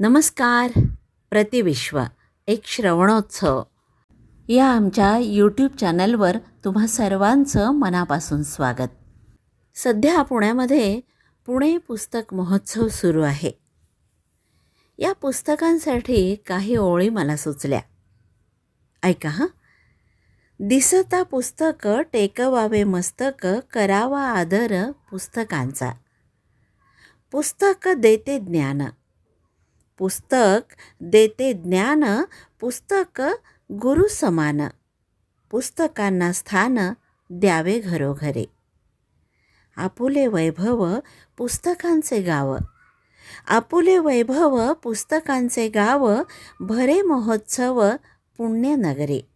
नमस्कार प्रतिविश्व एक श्रवणोत्सव. या आमच्या यूट्यूब चॅनलवर तुम्हा सर्वांचं मनापासून स्वागत. सध्या पुण्यामध्ये पुणे पुस्तक महोत्सव सुरू आहे. या पुस्तकांसाठी काही ओळी मला सुचल्या. ऐका हां. दिसता पुस्तक टेकवावे मस्तक करावा आदर पुस्तकांचा. पुस्तक देते ज्ञान. पुस्तक देते ज्ञान पुस्तक गुरु समान. पुस्तकांना स्थान द्यावे घरोघरे. आपुले वैभव पुस्तकांचे गाव. आपुले वैभव पुस्तकांचे गाव भरे महोत्सव पुण्यनगरे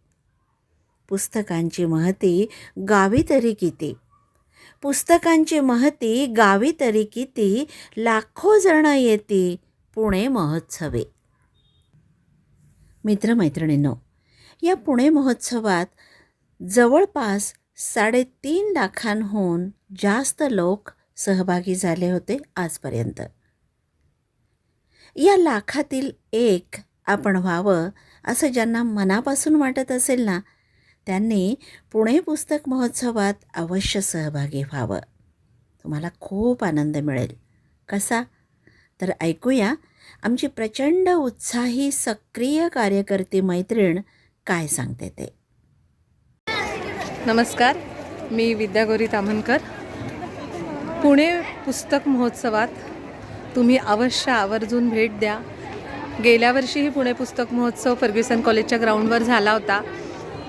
पुस्तकांची महती गावी तरी किती? पुस्तकांची महती गावी तरी किती? लाखो जण येती पुणे महोत्सवे. मित्रमैत्रिणींनो या पुणे महोत्सवात जवळपास साडेतीन लाखांहून जास्त लोक सहभागी झाले होते आजपर्यंत. या लाखातील एक आपण व्हावं असं ज्यांना मनापासून वाटत असेल ना त्यांनी पुणे पुस्तक महोत्सवात अवश्य सहभागी व्हावं. तुम्हाला खूप आनंद मिळेल. कसा? तर ऐकूया. आमची प्रचंड उत्साही सक्रिय कार्यकर्ती मैत्रीण काय सांगते ते? नमस्कार. मी विद्यागौरी तामनकर पुणे पुस्तक महोत्सवात तुम्ही अवश्य आवर्जून भेट द्या. गेल्या वर्षीही पुणे पुस्तक महोत्सव फर्ग्युसन कॉलेजच्या ग्राउंडवर झाला होता.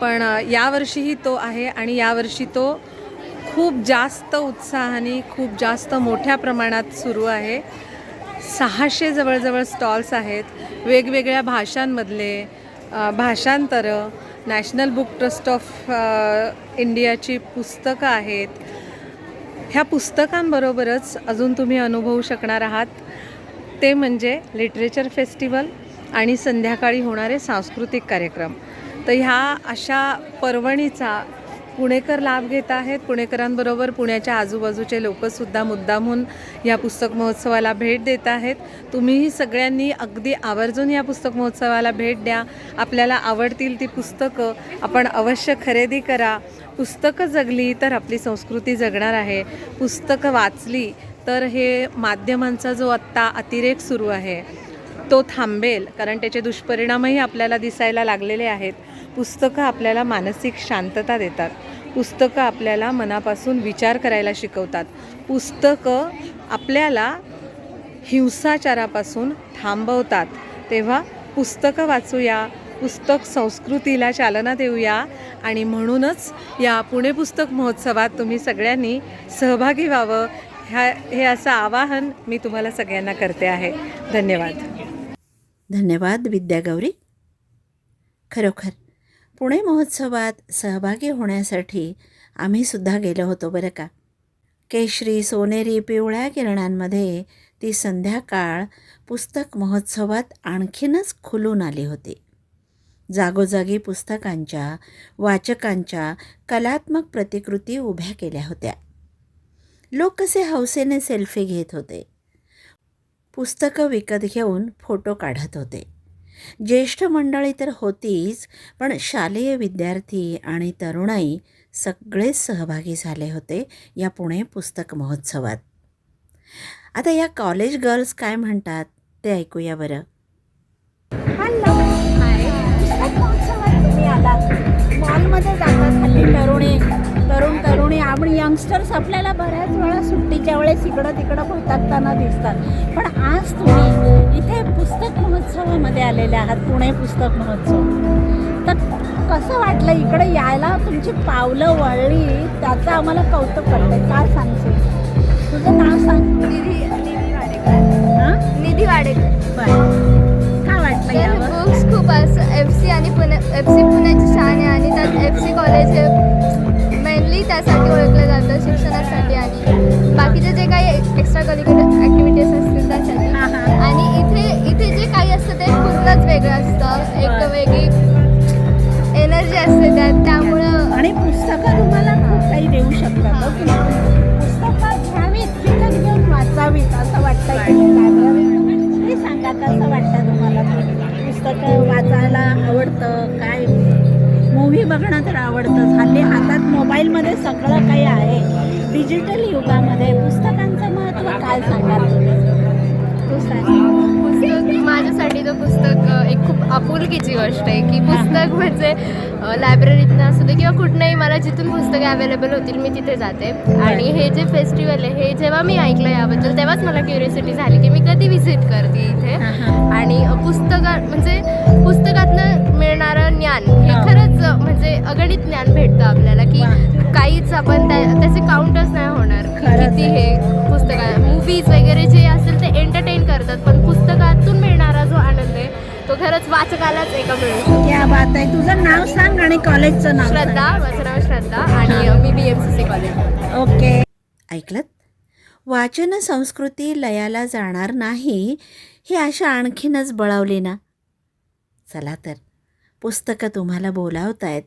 पण यावर्षीही तो आहे आणि यावर्षी तो खूप जास्त उत्साहाने खूप जास्त मोठ्या प्रमाणात सुरू आहे. सहाशे जवळजवळ स्टॉल्स आहेत. वेगवेगळ्या भाषांमधले भाषांतरं नॅशनल बुक ट्रस्ट ऑफ इंडियाची पुस्तकं आहेत. ह्या पुस्तकांबरोबरच अजून तुम्ही अनुभवू शकणार आहात. ते म्हणजे लिटरेचर फेस्टिवल आणि संध्याकाळी होणारे सांस्कृतिक कार्यक्रम. तर ह्या अशा पर्वणीचा पुणेकर लाभ घेत आहेत. पुणेकरांबरोबर पुण्याच्या आजूबाजूचे लोकसुद्धा मुद्दामहून या पुस्तक महोत्सवाला भेट देत आहेत. तुम्हीही सगळ्यांनी अगदी आवर्जून या पुस्तक महोत्सवाला भेट द्या. आपल्याला आवडतील ती पुस्तकं आपण अवश्य खरेदी करा. पुस्तकं जगली तर आपली संस्कृती जगणार आहे. पुस्तकं वाचली तर हे माध्यमांचा जो आत्ता अतिरेक सुरू आहे तो थांबेल. कारण त्याचे दुष्परिणामही आपल्याला दिसायला लागलेले आहेत. पुस्तकं आपल्याला मानसिक शांतता देतात. पुस्तकं आपल्याला मनापासून विचार करायला शिकवतात. पुस्तकं आपल्याला हिंसाचारापासून थांबवतात. तेव्हा पुस्तकं वाचूया पुस्तक संस्कृतीला चालना देऊया आणि म्हणूनच या पुणे पुस्तक महोत्सवात तुम्ही सगळ्यांनी सहभागी व्हावं. ह्या हे असं आवाहन मी तुम्हाला सगळ्यांना करते आहे. धन्यवाद. धन्यवाद विद्यागौरी खरोखर पुणे महोत्सवात सहभागी होण्यासाठी आम्ही सुद्धा गेलो होतो बरं का. केशरी सोनेरी पिवळ्या किरणांमध्ये ती संध्याकाळ पुस्तक महोत्सवात आणखीनच खुलून आली होती. जागोजागी पुस्तकांच्या वाचकांच्या कलात्मक प्रतिकृती उभ्या केल्या होत्या. लोक कसे हौसेने सेल्फी घेत होते. पुस्तकं विकत घेऊन फोटो काढत होते. ज्येष्ठ मंडळी तर होतीच पण शालेय विद्यार्थी आणि तरुणाई सगळेच सहभागी झाले होते या पुणे पुस्तक महोत्सवात. आता या कॉलेज गर्ल्स काय म्हणतात ते ऐकूया बरं. हॅलो तुम्ही मॉलमध्ये जातात हल्ली तरुणी तरुण तरुणी. आपण यंगस्टर्स आपल्याला बऱ्याच वेळा सुट्टीच्या वेळेस इकडं तिकडं भटकताना दिसतात. पण आज तुम्ही इथे आलेले आहात. पुणे पुस्तक महोत्सव. तर कसं वाटलं इकडे यायला? तुमची पावलं वळली. त्याचं आम्हाला कौतुक वाटतंय काय सांगशील? तुझं नाव सांग. निधी निधी वाडेकर. हां? निधी वाडेकर. बरं. काय वाटलं यावं बुक्स खूप असं एफ सी आणि पुणे एफ सी पुण्याची शान आहे आणि त्यात एफ सी कॉलेज मेनली त्यासाठी ओळखलं जातं शिक्षणासाठी आणि बाकीचे जे काही एक्स्ट्रा करिक्युलर आवडतं. तर हल्ली हातात मोबाईलमध्ये सगळं काही आहे. डिजिटल युगामध्ये पुस्तकांचं महत्त्व काय सांगाल तू सांग. माझ्यासाठी तो पुस्तक एक खूप आपुलकीची गोष्ट आहे की पुस्तक म्हणजे लायब्ररीतनं असू दे किंवा कुठनंही मला जिथून पुस्तके अवेलेबल होतील मी तिथे जाते आणि हे जे फेस्टिवल आहे हे जेव्हा मी ऐकलं याबद्दल तेव्हाच मला क्युरियोसिटी झाली की मी कधी व्हिजिट करते इथे. आणि पुस्तका म्हणजे पुस्तकातनं मिळणारं ज्ञान हे. खरंच म्हणजे अगणित ज्ञान भेटतं आपल्याला की. काहीच आपण त्या त्याचे काउंटच नाही होणार किती. हे पुस्तक मूवीज वगैरे जे असेल खरंच वाचकालाच एका मिळू क्या बात आहे. तुझं नाव सांग आणि कॉलेजचं नाव सांग. श्रद्धा माझं नाव श्रद्धा आणि मी B M C C college okay. ऐकलत? वाचन संस्कृती लयाला जाणार नाही ही आशा आणखीनच बळावली ना. चला तर पुस्तकं तुम्हाला बोलावतायत.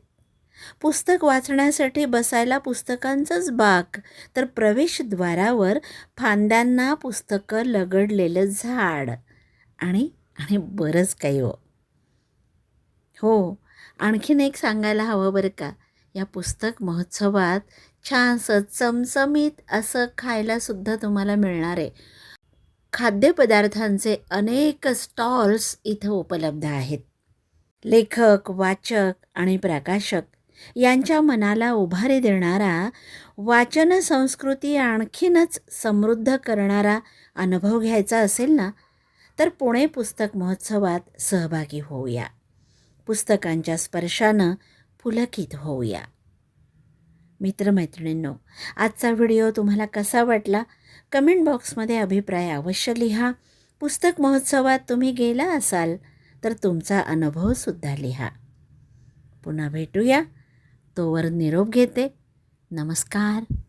पुस्तक वाचण्यासाठी बसायला पुस्तकांचंच बाग तर प्रवेशद्वारावर फांद्यांना पुस्तकं लगडलेलं झाड. आणि आणि बरंच काही हो. हो आणखीन एक सांगायला हवं बरं का. या पुस्तक महोत्सवात छानसं चमचमीत असं खायलासुद्धा तुम्हाला मिळणार आहे. खाद्यपदार्थांचे अनेक स्टॉल्स इथं उपलब्ध आहेत. लेखक वाचक आणि प्रकाशक यांच्या मनाला उभारी देणारा वाचन संस्कृती आणखीनच समृद्ध करणारा अनुभव घ्यायचा असेल ना? तर पुणे पुस्तक महोत्सवात सहभागी होऊया. पुस्तकांच्या स्पर्शानं पुलकित होऊया. मित्रमैत्रिणींनो आजचा व्हिडिओ तुम्हाला कसा वाटला? कमेंट बॉक्समध्ये अभिप्राय अवश्य लिहा. पुस्तक महोत्सवात तुम्ही गेला असाल तर तुमचा अनुभवसुद्धा लिहा. पुन्हा भेटूया. तोवर निरोप घेते. नमस्कार.